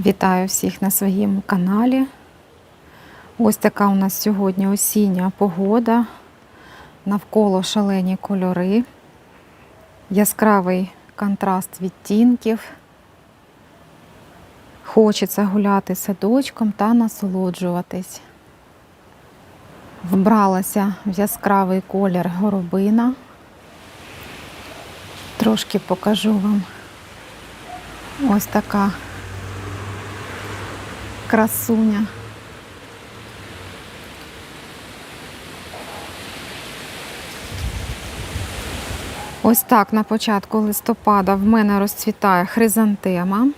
Вітаю всіх на своєму каналі. Ось така у нас сьогодні осіння погода. Навколо шалені кольори, яскравий контраст відтінків. Хочеться гуляти садочком та насолоджуватись. Вбралася в яскравий колір горобина. Трошки покажу вам ось така красуня. Ось так на початку листопада в мене розцвітає хризантема.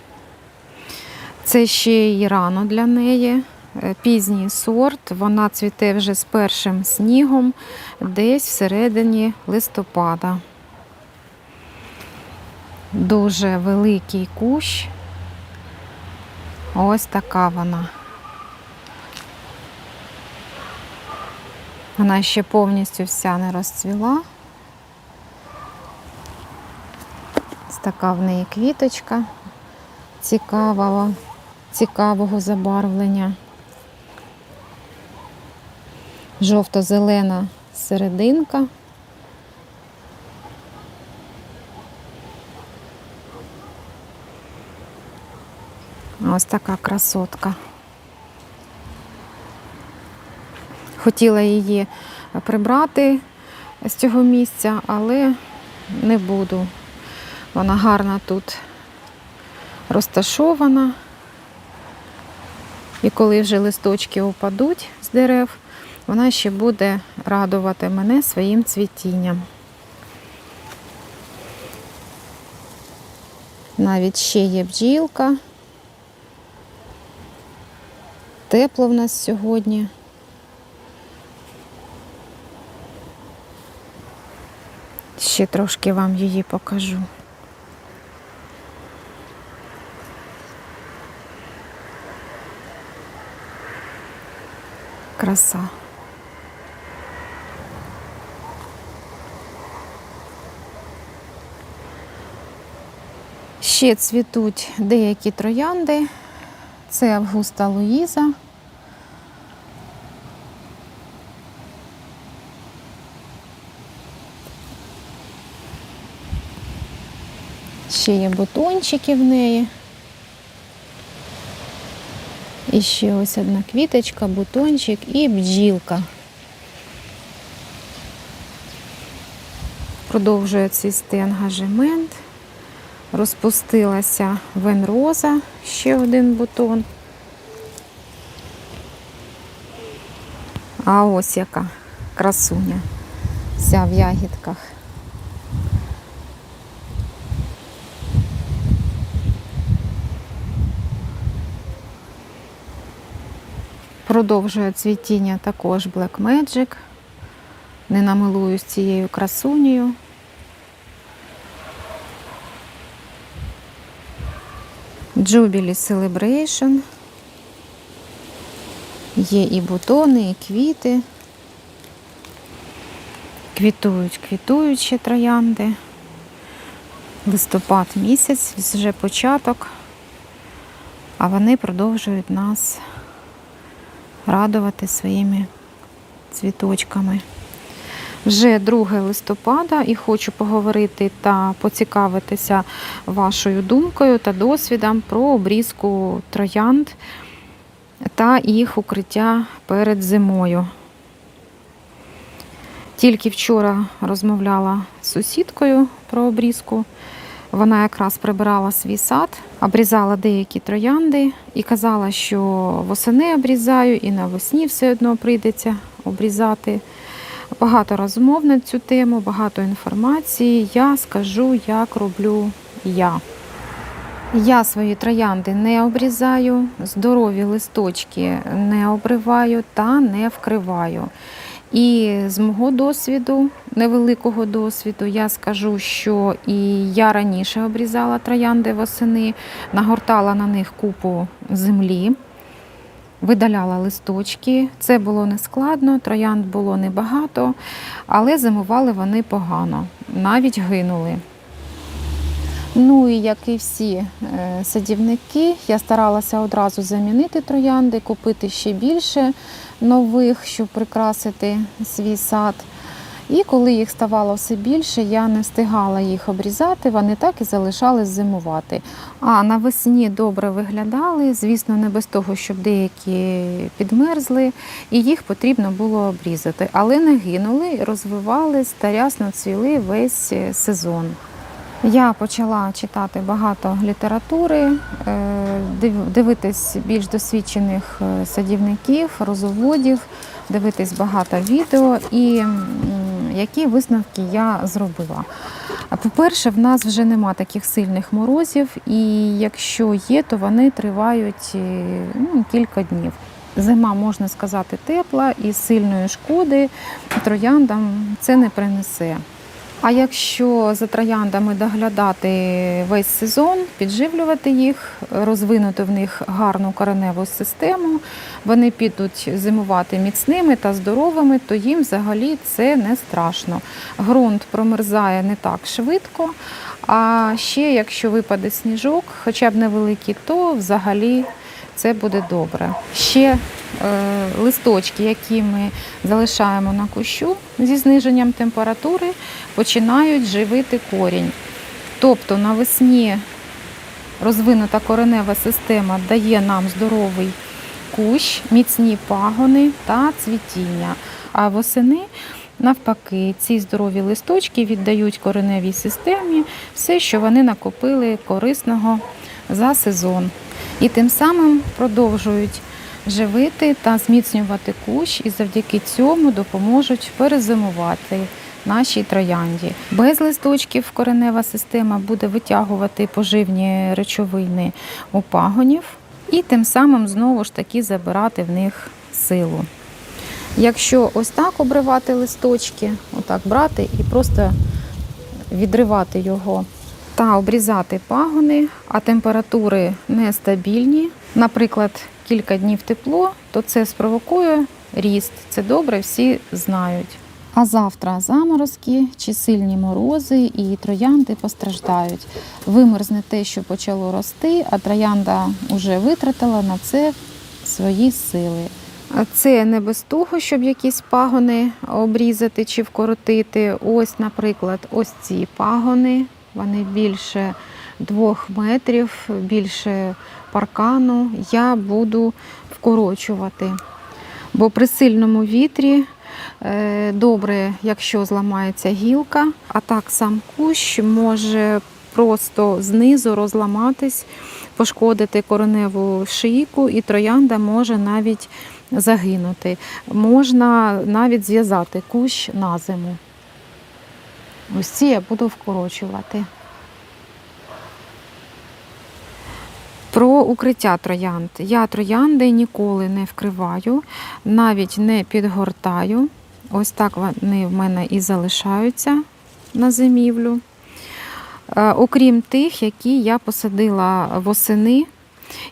Це ще й рано для неї. Е, Пізній сорт, вона цвіте вже з першим снігом, десь всередині листопада. Дуже великий кущ. Ось така вона. Вона ще повністю вся не розцвіла. Ось така в неї квіточка цікавого, цікавого забарвлення. Жовто-зелена серединка. Ось така красотка. Хотіла її прибрати з цього місця, але не буду. Вона гарно тут розташована. І коли вже листочки опадуть з дерев, вона ще буде радувати мене своїм цвітінням. Навіть ще є бджілка. Тепло в нас сьогодні. Ще трошки вам її покажу. Краса. Ще цвітуть деякі троянди. Це Августа Луїза. Ще є бутончики в неї. І ще ось одна квіточка, бутончик і бджілка. Продовжує цвісти ангажемент. Розпустилася венроза, ще один бутон. А ось яка красуня. Вся в ягідках. Продовжує цвітіння також Black Magic. Не намилуюсь цією красунею. Jubilee Celebration. Є і бутони, і квіти. Квітують, квітують ще троянди. Листопад місяць, вже початок, а вони продовжують нас радувати своїми цвіточками. Вже 2 листопада і хочу поговорити та поцікавитися вашою думкою та досвідом про обрізку троянд та їх укриття перед зимою. Тільки вчора розмовляла з сусідкою про обрізку. Вона якраз прибирала свій сад, обрізала деякі троянди і казала, що восени обрізаю і навесні все одно прийдеться обрізати. Багато розмов на цю тему, багато інформації. Я скажу, як роблю я. Я свої троянди не обрізаю, здорові листочки не обриваю та не вкриваю. І з мого досвіду, невеликого досвіду, я скажу, що і я раніше обрізала троянди восени, нагортала на них купу землі, видаляла листочки. Це було нескладно, троянд було небагато, але зимували вони погано, навіть гинули. Ну і як і всі е, садівники, я старалася одразу замінити троянди, купити ще більше нових, щоб прикрасити свій сад. І коли їх ставало все більше, я не встигала їх обрізати, вони так і залишались зимувати. А навесні добре виглядали, звісно, не без того, щоб деякі підмерзли, і їх потрібно було обрізати. Але не гинули, розвивались та рясно цвіли весь сезон. Я почала читати багато літератури, е, дивитись більш досвідчених е, садівників, розоводів, дивитись багато відео і які висновки я зробила. По-перше, в нас вже нема таких сильних морозів, і якщо є, то вони тривають е, ну, кілька днів. Зима, можна сказати, тепла і сильної шкоди трояндам це не принесе. А якщо за трояндами доглядати весь сезон, підживлювати їх, розвинути в них гарну кореневу систему, вони підуть зимувати міцними та здоровими, то їм взагалі це не страшно. Ґрунт промерзає не так швидко. А ще якщо випаде сніжок, хоча б невеликий, то взагалі це буде добре. Ще е, листочки, які ми залишаємо на кущу зі зниженням температури, починають живити корінь. Тобто навесні розвинута коренева система дає нам здоровий кущ, міцні пагони та цвітіння. А восени, навпаки, ці здорові листочки віддають кореневій системі все, що вони накопили корисного за сезон. І тим самим продовжують живити та зміцнювати кущ, і завдяки цьому допоможуть перезимувати нашій троянді. Без листочків коренева система буде витягувати поживні речовини у пагонів і тим самим знову ж таки забирати в них силу. Якщо ось так обривати листочки, отак брати і просто відривати його та обрізати пагони, а температури нестабільні, наприклад, кілька днів тепло, то це спровокує ріст. Це добре, всі знають. А завтра заморозки чи сильні морози, і троянди постраждають. Вимерзне те, що почало рости, а троянда вже витратила на це свої сили. Це не без того, щоб якісь пагони обрізати чи вкоротити. Ось, наприклад, ось ці пагони. Вони більше двох метрів, більше паркану. Я буду вкорочувати. Бо при сильному вітрі е, добре, якщо зламається гілка, а так сам кущ може просто знизу розламатись, пошкодити кореневу шийку, і троянда може навіть загинути. Можна навіть зв'язати кущ на зиму. Ось ці я буду вкорочувати. Про укриття троянд. Я троянди ніколи не вкриваю, навіть не підгортаю. Ось так вони в мене і залишаються на зимівлю. Е, Окрім тих, які я посадила восени,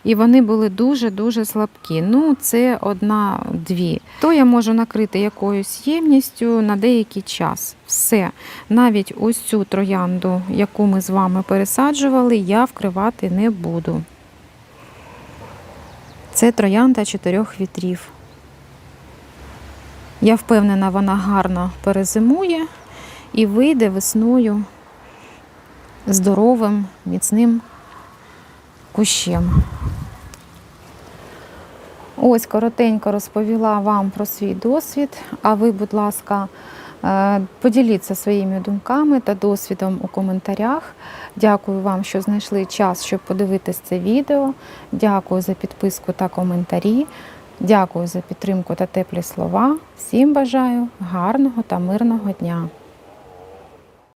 і вони були дуже-дуже слабкі. Ну, це одна-дві. То я можу накрити якоюсь ємністю на деякий час. Все. Навіть ось цю троянду, яку ми з вами пересаджували, я вкривати не буду. Це троянда чотирьох вітрів. Я впевнена, вона гарно перезимує і вийде весною здоровим, міцним кущем. Ось коротенько розповіла вам про свій досвід. А ви, будь ласка, е, поділіться своїми думками та досвідом у коментарях. Дякую вам, що знайшли час, щоб подивитись це відео. Дякую за підписку та коментарі. Дякую за підтримку та теплі слова. Всім бажаю гарного та мирного дня!